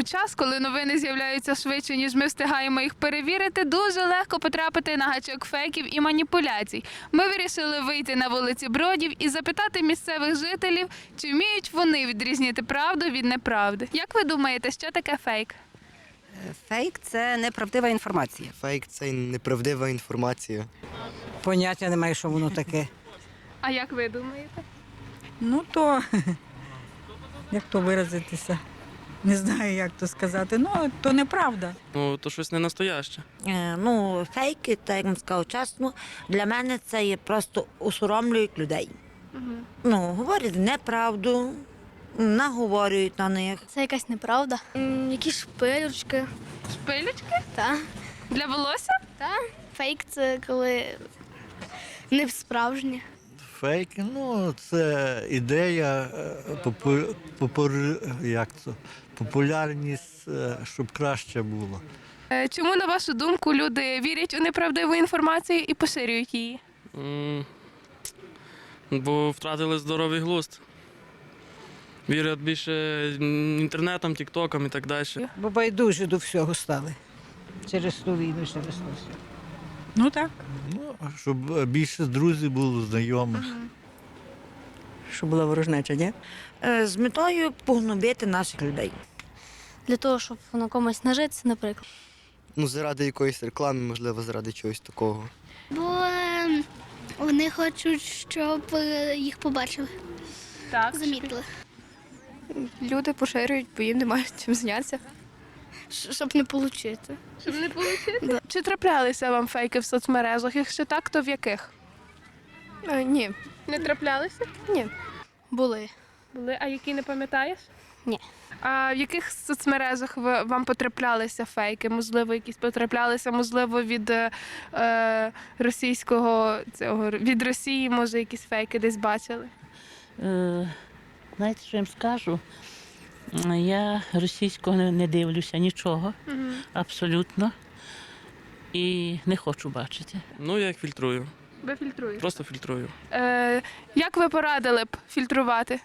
У час, коли новини з'являються швидше, ніж ми встигаємо їх перевірити, дуже легко потрапити на гачок фейків і маніпуляцій. Ми вирішили вийти на вулиці Бродів і запитати місцевих жителів, чи вміють вони відрізнити правду від неправди. Як ви думаєте, що таке фейк? Фейк це неправдива інформація. Фейк це неправдива інформація. Поняття немає, що воно таке. А як ви думаєте? Ну то як то виразитися? Не знаю, як то сказати. Ну, то неправда. Ну, то щось не настояще. Е, Ну, фейки, так як вам сказав чесно, для мене це є просто усоромлюють людей. Ну, говорять неправду, наговорюють на них. Це якась неправда. Якісь шпилючки. Шпилючки? Та. Для волосся? Та. Фейк це коли не справжнє. Фейки, ну це ідея, е, попу, як це, популярність, е, щоб краще було. Е, Чому, на вашу думку, люди вірять у неправдиву інформацію і поширюють її? Бо втратили здоровий глузд. Вірять більше інтернетом, тіктоком і так далі. Бо байдужі до всього стали. Через ту війну, через то все. Ну так. Ну, щоб е, більше друзів було знайомих. Щоб була ворожнеча, ні? Е, З метою погнобити наших людей. Для того, щоб на комусь нажитися, наприклад. Ну, заради якоїсь реклами, можливо, заради чогось такого. Бо ем, вони хочуть, щоб е, їх побачили, Так. замітили. Люди поширюють, бо їм немає чим зайнятися. Щоб не отримати. Щоб не отримати? Чи траплялися вам фейки в соцмережах? Якщо так, то в яких? Е, ні, Не траплялися? ні. Були. Були, а які не пам'ятаєш? Ні. А в яких соцмережах ви, вам потраплялися фейки? Можливо, якісь потраплялися, можливо, від е, е, російського цього від Росії, може, якісь фейки десь бачили? Е, Знаєте, що я вам скажу? Я російського не, дивлюся нічого, абсолютно. І не хочу бачити. Ну, я їх фільтрую. Ви фільтруєте. Просто фільтрую. Е, як ви порадили б фільтрувати?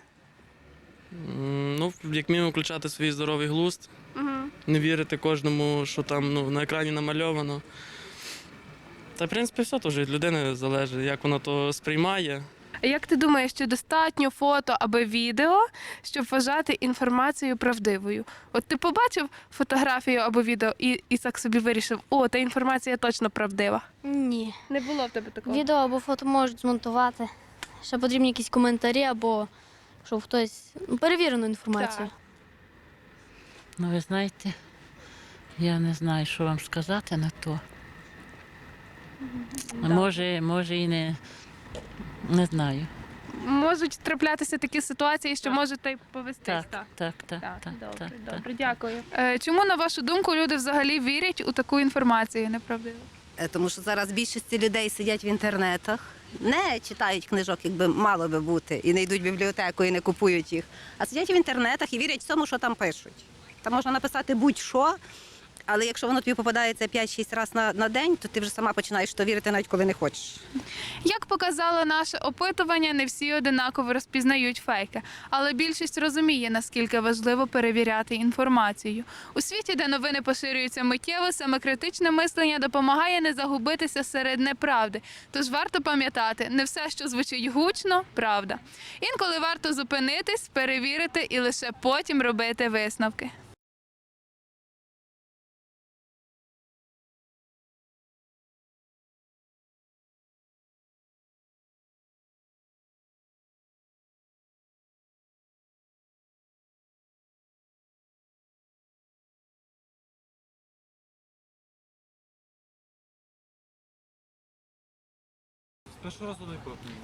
М, Ну, як мінімум, включати свій здоровий глузд, Угу. не вірити кожному, що там ну, на екрані намальовано. Та, в принципі, все теж від людини залежить, як вона то сприймає. Як ти думаєш, чи достатньо фото або відео, щоб вважати інформацію правдивою? От ти побачив фотографію або відео і, і так собі вирішив, о, та інформація точно правдива. Ні. Не було в тебе такого. Відео або фото можуть змонтувати. Ще потрібні якісь коментарі або щоб хтось ну, перевірену інформацію. Так. Ну, ви знаєте, я не знаю, що вам сказати на то. Може, може і не, не знаю. Можуть траплятися такі ситуації, що можете й повестись. Так, Так. так, так, Так, так, добре, так, так. добре, дякую. Е, чому, на вашу думку, люди взагалі вірять у таку інформацію неправдиву? Е, Тому що зараз більшості людей сидять в інтернетах, не читають книжок, якби мало би бути, і не йдуть в бібліотеку і не купують їх, а сидять в інтернетах і вірять всьому, що там пишуть. Там можна написати будь-що, але якщо воно тобі попадається 5-6 разів на, на день, то ти вже сама починаєш то вірити, навіть коли не хочеш. Як показало наше опитування, не всі одинаково розпізнають фейки, але більшість розуміє, наскільки важливо перевіряти інформацію. У світі, де новини поширюються миттєво, саме критичне мислення допомагає не загубитися серед неправди. Тож варто пам'ятати, не все, що звучить гучно, правда. Інколи варто зупинитись, перевірити і лише потім робити висновки. Перший раз туди.